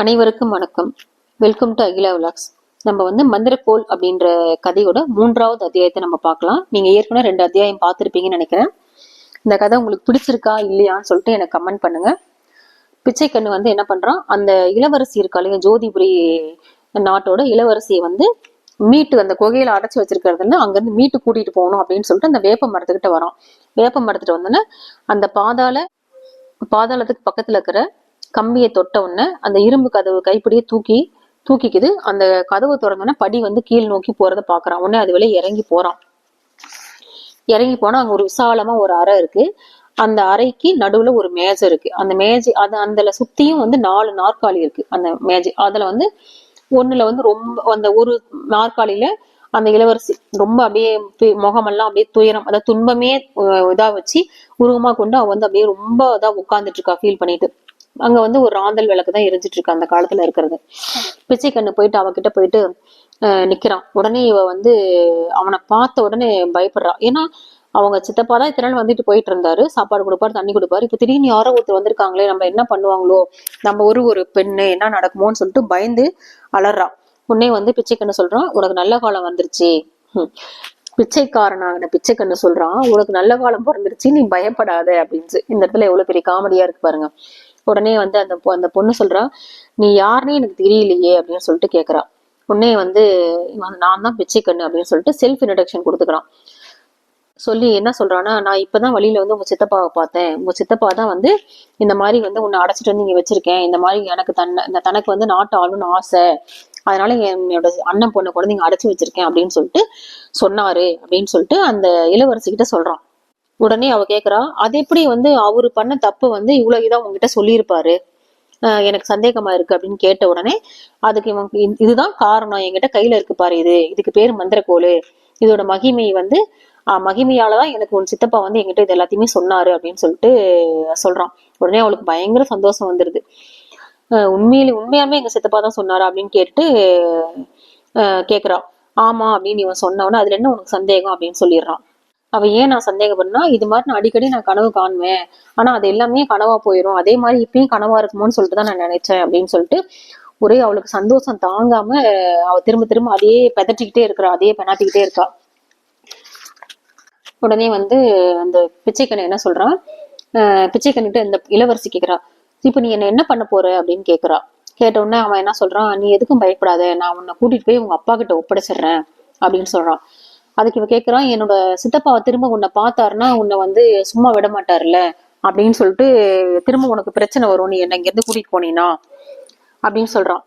அனைவருக்கும் வணக்கம். Welcome to Akila vlogs நம்ம வந்து மந்திரக்கோள் அப்படின்ற கதையோட மூன்றாவது அத்தியாயத்தை நம்ம பார்க்கலாம். நீங்க ஏற்கனவே ரெண்டு அத்தியாயம் பார்த்துருப்பீங்கன்னு நினைக்கிறேன். இந்த கதை உங்களுக்கு பிடிச்சிருக்கா இல்லையான்னு சொல்லிட்டு எனக்கு கமெண்ட் பண்ணுங்க. பிச்சைக்கண்ணு வந்து என்ன பண்றான் அந்த இளவரசி இருக்கா இல்லையா ஜோதிபுரி நாட்டோட இளவரசியை வந்து மீட்டு அந்த குகையில அடைச்சி வச்சிருக்கிறதுல அங்கிருந்து மீட்டு கூட்டிட்டு போகணும் அப்படின்னு சொல்லிட்டு அந்த வேப்ப மரத்துக்கிட்ட வரோம் வேப்ப மரத்துட்டு வந்தோன்னே அந்த பாதாள பாதாளத்துக்கு பக்கத்துல இருக்கிற கம்பியை தொட்ட உடனே அந்த இரும்பு கதவு கைப்பிடியே தூக்கி தூக்கிக்குது. அந்த கதவு திறந்தோடனே படி வந்து கீழ் நோக்கி போறதை பாக்குறான் உடனே அது வெளியே இறங்கி போறான். இறங்கி போனா அங்க ஒரு விசாலமா ஒரு அறை இருக்கு. அந்த அறைக்கு நடுவுல ஒரு மேஜை இருக்கு. அந்த மேஜை அது அந்த சுத்தியும் வந்து நாலு நாற்காலி இருக்கு. அந்த மேஜை அதுல வந்து ஒண்ணுல வந்து ரொம்ப அந்த ஒரு நாற்காலியில அந்த இளவரசி ரொம்ப அப்படியே முகமெல்லாம் அப்படியே துயரம் அதாவது துன்பமே இதா வச்சு உருவமா கொண்டு அவ வந்து அப்படியே ரொம்ப இதா உட்கார்ந்துட்டு இருக்கா ஃபீல் பண்ணிட்டு. அங்க வந்து ஒரு ராந்தல் விளக்கு தான் எரிஞ்சிட்டு இருக்கு அந்த காலத்துல இருக்கிறது. பிச்சை கண்ணு போயிட்டு அவகிட்ட போயிட்டு அஹ், நிக்கிறான். உடனே இவ வந்து அவனை பார்த்த உடனே பயப்படுறா. ஏன்னா அவங்க சித்தப்பா தான் இத்தனை நாள் வந்துட்டு போயிட்டு இருந்தாரு. சாப்பாடு கொடுப்பாரு தண்ணி கொடுப்பாரு. இப்ப திடீர்னு யாரோ ஒருத்தர் வந்திருக்காங்களே நம்ம என்ன பண்ணுவாங்களோ நம்ம ஒரு ஒரு பெண்ணு என்ன நடக்குமோன்னு சொல்லிட்டு பயந்து அலறான் உடனே வந்து பிச்சைக்கண்ணு சொல்றான் உனக்கு நல்ல காலம் வந்துருச்சு. ஹம். பிச்சைக்காரனான பிச்சைக்கண்ணு சொல்றான் உனக்கு நல்ல காலம் பிறந்துருச்சு நீ பயப்படாத. அப்படின்னு இந்த இடத்துல எவ்வளவு பெரிய காமெடியா இருக்கு பாருங்க. உடனே வந்து அந்த பொ- அந்த பொண்ணு சொல்றா நீ யாருன்னு எனக்கு தெரியலையே அப்படின்னு சொல்லிட்டு கேட்கறா உடனே வந்து நான் தான் பிச்சைக்கண்ணு அப்படின்னு சொல்லிட்டு செல்ஃப் இன்ட்ரடக்ஷன் கொடுத்துக்கிறான். சொல்லி என்ன சொல்றான்னா நான் இப்பதான் வழியில வந்து உங்க சித்தப்பாவை பார்த்தேன். உங்க சித்தப்பா தான் வந்து இந்த மாதிரி வந்து உன்னை அடைச்சிட்டு வந்து இங்க வச்சிருக்கேன். இந்த மாதிரி எனக்கு தன்னை இந்த தனக்கு வந்து நாட்டு ஆளுன்னு ஆசை. அதனால என்னோட அண்ணன் பொண்ணை குழந்தைங்க வந்து அடைச்சு வச்சிருக்கேன் அப்படின்னு சொல்லிட்டு சொன்னாரு. அப்படின்னு சொல்லிட்டு அந்த இளவரசி கிட்ட சொல்றான். உடனே அவ கேக்குறா அது எப்படி வந்து அவரு பண்ண தப்பு வந்து இவ்வளவு இதா உங்ககிட்ட சொல்லியிருப்பாரு? எனக்கு சந்தேகமா இருக்கு அப்படின்னு கேட்ட உடனே அதுக்கு இவன் இதுதான் காரணம். என்கிட்ட கையில இருக்கு பாரு இது. இதுக்கு பேர் மந்திரக்கோளு. இதோட மகிமை வந்து மகிமையாலதான் எனக்கு உன் சித்தப்பா வந்து என்கிட்ட இது எல்லாத்தையுமே சொன்னாரு அப்படின்னு சொல்லிட்டு சொல்றான். உடனே அவளுக்கு பயங்கர சந்தோஷம் வந்துருது. உண்மையிலே உண்மையாலுமே எங்க சித்தப்பா தான் சொன்னாரா அப்படின்னு கேட்டு ஆஹ் கேக்குறா. ஆமா அப்படின்னு இவன் சொன்னவன அதுல என்ன உனக்கு சந்தேகம்? அப்படின்னு சொல்லிடுறான். அவ ஏன் நான் சந்தேகப்படுனா இது மாதிரி நான் அடிக்கடி நான் கனவு காணுவேன் ஆனா அது எல்லாமே கனவா போயிடும் அதே மாதிரி இப்பயும் கனவா இருக்குமோன்னு சொல்லிட்டு தான் நான் நினைச்சேன் அப்படின்னு சொல்லிட்டு ஒரே அவளுக்கு சந்தோஷம் தாங்காம அவ திரும்ப திரும்ப அதே பெதட்டிக்கிட்டே இருக்கிறா அதே பெனாத்திக்கிட்டே இருக்கா. உடனே வந்து அந்த பிச்சைக்கண்ணு என்ன சொல்றான் அஹ் பிச்சைக்கண்ணுகிட்ட இந்த இளவரசி கேக்குறா. இப்ப நீ என்ன என்ன பண்ண போற? அப்படின்னு கேக்குறா. கேட்ட உடனே அவன் என்ன சொல்றான்? நீ எதுக்கும் பயப்படாத. நான் உன்னை கூட்டிட்டு போய் உங்க அப்பா கிட்ட ஒப்படைச்சிடுறேன். அப்படின்னு சொல்றான். அதுக்கு இவ கேட்குறான் என்னோட சித்தப்பாவை திரும்ப உன்னை பார்த்தாருன்னா உன்னை வந்து சும்மா விட மாட்டார்ல அப்படின்னு சொல்லிட்டு திரும்ப உனக்கு பிரச்சனை வரும் நீ என்ன இங்கேருந்து கூட்டிகிட்டு போனீனா? அப்படின்னு சொல்றான்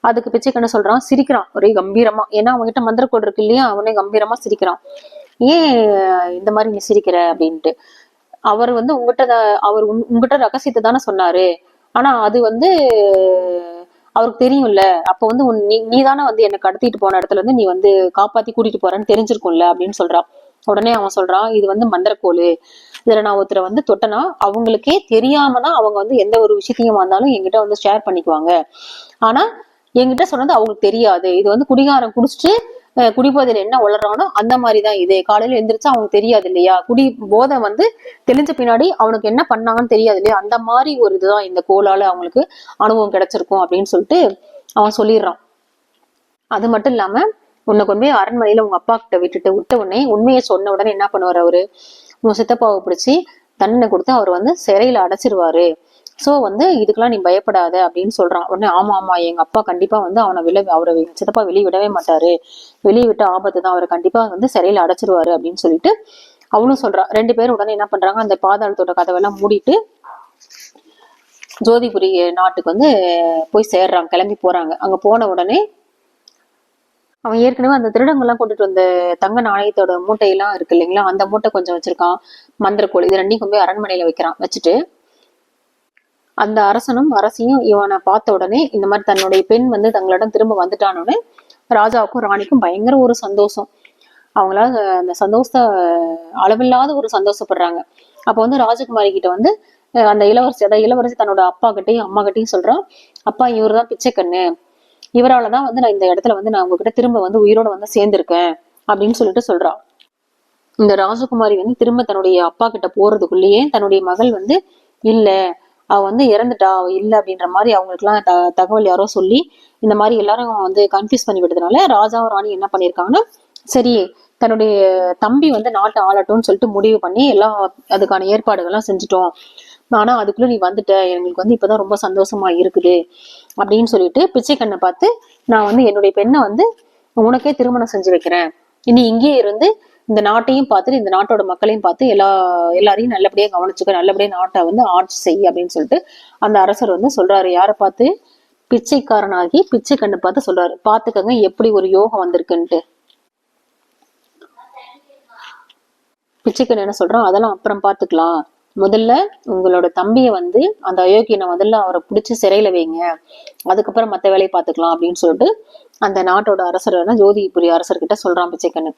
அதுக்கு பிச்சைக்கண்ணு சொல்றான் சிரிக்கிறான். ஒரே கம்பீரமா. ஏன்னா அவன்கிட்ட மந்திரக்கோடு இருக்கு இல்லையா அவனே கம்பீரமா சிரிக்கிறான். ஏன் இந்த மாதிரி நீ சிரிக்கிற? அப்படின்ட்டு. அவர் வந்து உங்ககிட்ட அவர் உன்- உங்ககிட்ட ரகசியத்தை தானே சொன்னாரு. ஆனா அது வந்து அவருக்கு தெரியும்ல. அப்ப வந்து உன் நீ நீ தானே வந்து என்னை கடத்திட்டு போன இடத்துல இருந்து நீ வந்து காப்பாத்தி கூட்டிட்டு போறேன்னு தெரிஞ்சிருக்கும்ல அப்படின்னு சொல்றான். உடனே அவன் சொல்றான் இது வந்து மந்திரக்கோளு. இதுல நான் ஒருத்தரை வந்து தொட்டனா அவங்களுக்கே தெரியாம தான் அவங்க வந்து எந்த ஒரு விஷயத்தையும் வந்தாலும் என்கிட்ட வந்து ஷேர் பண்ணிக்குவாங்க. ஆனா என்கிட்ட சொன்னது அவங்களுக்கு தெரியாது. இது வந்து குடிகாரம் குடிச்சிட்டு குடிபோதையில என்ன உளறானோ அந்த மாதிரிதான் இது. காலையில எழுந்திரிச்சு அவனுக்கு தெரியாது இல்லையா? குடி போதை வந்து தெளிஞ்ச பின்னாடி அவனுக்கு என்ன பண்ணாங்கன்னு தெரியாது இல்லையா? அந்த மாதிரி ஒரு இதுதான் இந்த கோலால அவங்களுக்கு அனுபவம் கிடைச்சிருக்கும் அப்படின்னு சொல்லிட்டு அவன் சொல்லிடுறான். அது மட்டும் இல்லாம உன்னை கொண்டு போய் அரண்மனையில உங்க அப்பா கிட்ட விட்டுட்டு விட்ட உடனே உண்மையை சொன்ன உடனே என்ன பண்ணுவார் அவரு? உன் சித்தப்பாவை பிடிச்சி தண்டனை கொடுத்து அவர் வந்து சிறையில அடைச்சிருவாரு. ஸோ வந்து இதுக்கெல்லாம் நீ பயப்படாத அப்படின்னு சொல்கிறான் உடனே ஆமா ஆமா எங்கள் அப்பா கண்டிப்பாக வந்து அவனை வெளிய அவரை சித்தப்பா வெளியே விடவே மாட்டாரு. வெளியே விட்ட ஆபத்து தான். அவரை கண்டிப்பாக வந்து சிறையில் அடைச்சிருவாரு அப்படின்னு சொல்லிட்டு அவனும் சொல்கிறான் ரெண்டு பேரும் உடனே என்ன பண்ணுறாங்க அந்த பாதாளத்தோட கதவெல்லாம் மூடிட்டு ஜோதிபுரி நாட்டுக்கு வந்து போய் சேர்றாங்க. கிளம்பி போகிறாங்க அங்கே போன உடனே அவன் ஏற்கனவே அந்த திருடங்கள்லாம் கொண்டுட்டு வந்த தங்க நாணயத்தோட மூட்டையெல்லாம் இருக்கு இல்லைங்களா? அந்த மூட்டை கொஞ்சம் வச்சிருக்கான். மந்திரக்கோள். இது ரெண்டையும் கொண்டு போய் அரண்மனையில வைக்கிறான். வச்சுட்டு அந்த அரசனும் அரசியும் இவனை பார்த்த உடனே இந்த மாதிரி தன்னுடைய பெண் வந்து தங்களிடம் திரும்ப வந்துட்டானோடனே ராஜாவுக்கும் ராணிக்கும் பயங்கர ஒரு சந்தோஷம். அவங்களால அந்த சந்தோஷத்தை அளவில்லாத ஒரு சந்தோஷப்படுறாங்க. அப்போ வந்து ராஜகுமாரி கிட்ட வந்து அந்த இளவரசி அதாவது இளவரசி தன்னோட அப்பா கிட்டையும் அம்மா கிட்டையும் சொல்றான் அப்பா இவர் தான் பிச்சைக்கண்ணு. இவரால தான் வந்து நான் இந்த இடத்துல வந்து நான் உங்ககிட்ட திரும்ப வந்து உயிரோட வந்து சேர்ந்திருக்கேன் அப்படின்னு சொல்லிட்டு சொல்றான் இந்த ராஜகுமாரி வந்து திரும்ப தன்னுடைய அப்பா கிட்ட போறதுக்குள்ளேயே தன்னுடைய மகள் வந்து இல்ல அவள் வந்து இறந்துட்டா அவள் இல்லை அப்படின்ற மாதிரி அவங்களுக்குலாம் த தகவல் யாரோ சொல்லி இந்த மாதிரி எல்லாரும் வந்து கன்ஃபியூஸ் பண்ணி விட்டதுனால ராஜாவும் ராணி என்ன பண்ணியிருக்காங்கன்னா சரி தன்னுடைய தம்பி வந்து நாட்டை ஆளட்டும்னு சொல்லிட்டு முடிவு பண்ணி எல்லாம் அதுக்கான ஏற்பாடுகள்லாம் செஞ்சுட்டோம். ஆனா அதுக்குள்ள நீ வந்துட்ட எங்களுக்கு வந்து இப்பதான் ரொம்ப சந்தோஷமா இருக்குது அப்படின்னு சொல்லிட்டு பிச்சைக்கண்ணை பார்த்து நான் வந்து என்னுடைய பெண்ணை வந்து உனக்கே திருமணம் செஞ்சு வைக்கிறேன். இனி இங்கேயே இருந்து இந்த நாட்டையும் பார்த்துட்டு இந்த நாட்டோட மக்களையும் பார்த்து எல்லா எல்லாரையும் நல்லபடியா கவனிச்சுக்க நல்லபடியா நாட்டை வந்து ஆட்சி செய் அப்படின்னு சொல்லிட்டு அந்த அரசர் வந்து சொல்றாரு. யாரை பார்த்து? பிச்சைக்காரனாகி பிச்சை கண்ணு பார்த்து சொல்றாரு. பாத்துக்கங்க எப்படி ஒரு யோகம் வந்திருக்குன்ட்டு. பிச்சைக்கண்ணு என்ன சொல்றான்? அதெல்லாம் அப்புறம் பாத்துக்கலாம் முதல்ல உங்களோட தம்பியை வந்து அந்த அயோக்கியனை முதல்ல அவரை பிடிச்சி சிறையில வைங்க. அதுக்கப்புறம் மத்த வேலையை பார்த்துக்கலாம் அப்படின்னு சொல்லிட்டு அந்த நாட்டோட அரசர் ஜோதிபுரி அரசர்கிட்ட சொல்றான் பிச்சைக்கண்ணு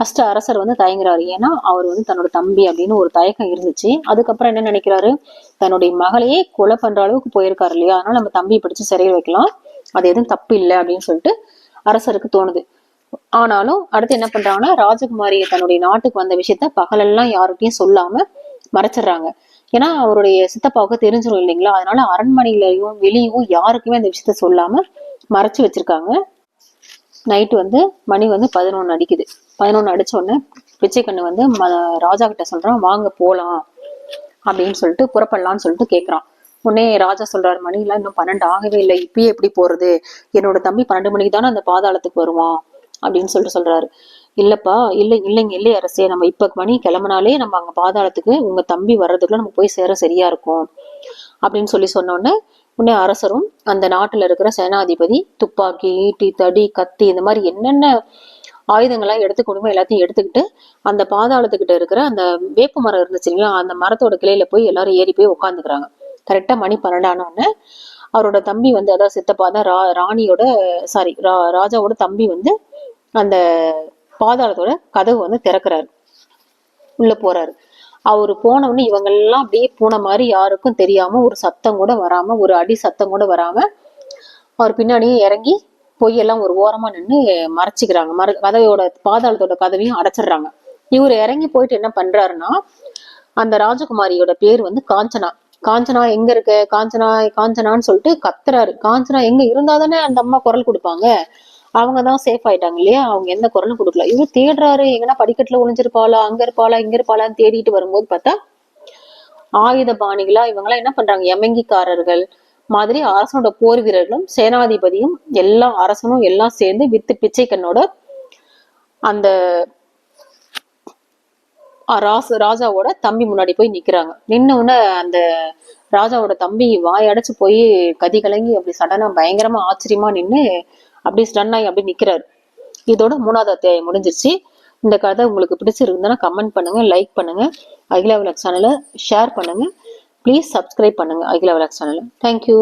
ஃபர்ஸ்ட் அரசர் வந்து தயங்குறாரு. ஏன்னா அவர் வந்து தன்னோட தம்பி அப்படின்னு ஒரு தயக்கம் இருந்துச்சு. அதுக்கப்புறம் என்ன நினைக்கிறாரு? தன்னுடைய மகளையே கொலை பண்ற அளவுக்கு போயிருக்காரு இல்லையா? அதனால நம்ம தம்பியை பிடிச்சு சிறையில் வைக்கலாம். அது எதுவும் தப்பு இல்லை அப்படின்னு சொல்லிட்டு அரசருக்கு தோணுது. ஆனாலும் அடுத்து என்ன பண்றாங்கன்னா ராஜகுமாரிய தன்னுடைய நாட்டுக்கு வந்த விஷயத்த பகலெல்லாம் யாருக்கிட்டையும் சொல்லாம மறைச்சிடுறாங்க. ஏன்னா அவருடைய சித்தப்பாவுக்கு தெரிஞ்சிடும் இல்லைங்களா? அதனால அரண்மனையிலையும் வெளியும் யாருக்குமே அந்த விஷயத்த சொல்லாம மறைச்சு வச்சிருக்காங்க. நைட்டு வந்து மணி வந்து பதினொன்று அடிக்குது. பதினொன்று அடிச்ச உடனே பிச்சைக்கண்ணு வந்து ம ராஜா கிட்ட சொல்றான் வாங்க போலாம். அப்படின்னு சொல்லிட்டு புறப்படலாம்னு சொல்லிட்டு கேட்குறான் உடனே ராஜா சொல்றாரு மணிலாம் இன்னும் பன்னெண்டு ஆகவே இல்லை. இப்பயே எப்படி போறது? என்னோட தம்பி பன்னெண்டு மணிக்கு தானே அந்த பாதாளத்துக்கு வருவான். அப்படின்னு சொல்லிட்டு சொல்றாரு. இல்லப்பா இல்லை இல்லைங்க இல்லை அரசே. நம்ம இப்ப மணி கிளம்புனாலே நம்ம அங்க பாதாளத்துக்கு உங்க தம்பி வர்றதுக்குள்ள நம்ம போய் சேர சரியா இருக்கும். அப்படின்னு சொல்லி சொன்னோடனே உடனே அரசரும் அந்த நாட்டுல இருக்கிற சேனாதிபதி துப்பாக்கி ஈட்டி தடி கத்தி இந்த மாதிரி என்னென்ன ஆயுதங்கள்லாம் எடுத்துக்கணுமோ எல்லாத்தையும் எடுத்துக்கிட்டு அந்த பாதாளத்துக்கிட்ட இருக்கிற அந்த வேப்ப மரம் இருந்துச்சு இல்லையா அந்த மரத்தோட கிளையில போய் எல்லாரும் ஏறி போய் உட்காந்துக்கிறாங்க கரெக்டா மணி பன்னெண்டானோடனே அவரோட தம்பி வந்து அதாவது சித்தப்பா தான் ரா ராணியோட சாரி ரா ராஜாவோட தம்பி வந்து அந்த பாதாளத்தோட கதவு வந்து திறக்கிறாரு. உள்ள போறாரு. அவரு போனவொடனே இவங்கெல்லாம் அப்படியே போன மாதிரி யாருக்கும் தெரியாம ஒரு சத்தம் கூட வராம ஒரு அடி சத்தம் கூட வராம அவர் பின்னாடியே இறங்கி போய் எல்லாம் ஒரு ஓரமா நின்று மறைச்சிக்கிறாங்க. மற கதவையோட பாதாளத்தோட கதவையும் அடைச்சிடுறாங்க. இவர் இறங்கி போயிட்டு என்ன பண்றாருன்னா அந்த ராஜகுமாரியோட பேர் வந்து காஞ்சனா. காஞ்சனா எங்க இருக்க? காஞ்சனா காஞ்சனான்னு சொல்லிட்டு கத்துறாரு. காஞ்சனா எங்க இருந்தா தானே அந்த அம்மா குரல் கொடுப்பாங்க? அவங்க தான் சேஃப் ஆயிட்டாங்க இல்லையா? அவங்க எந்த குரலும் கொடுக்கல. இவர் தேடுறாரு எங்கன்னா படிக்கட்டுல ஒளிஞ்சிருப்பாளா அங்க இருப்பாளா இங்க இருப்பாளான்னு தேடிட்டு வரும்போது பார்த்தா ஆயுத பாணிகளா இவங்கெல்லாம் என்ன பண்றாங்க? எமங்கிக்காரர்கள் மாதிரி அரசனோட போர் வீரர்களும் சேனாதிபதியும் எல்லா அரசனும் எல்லாம் சேர்ந்து வித்து பிச்சைக்கண்ணோட அந்த அஹ் ராச ராஜாவோட தம்பி முன்னாடி போய் நிக்கிறாங்க. நின்ன உடனே அந்த ராஜாவோட தம்பி வாய் அடைச்சு போய் கதி கலங்கி அப்படி சடனா பயங்கரமா ஆச்சரியமா நின்று அப்படி ஸ்டன் ஆகி அப்படி நிக்கிறாரு. இதோட மூணாவது அத்தியாயம் முடிஞ்சிருச்சு. இந்த கதை உங்களுக்கு பிடிச்சிருந்ததுன்னா கமெண்ட் பண்ணுங்க லைக் பண்ணுங்க. அகிலா விளக் சேனலை ஷேர் பண்ணுங்க. ப்ளீஸ் சப்ஸ்கிரைப் பண்ணுங்கள் அகில விலாக் சேனலில் தேங்க்யூ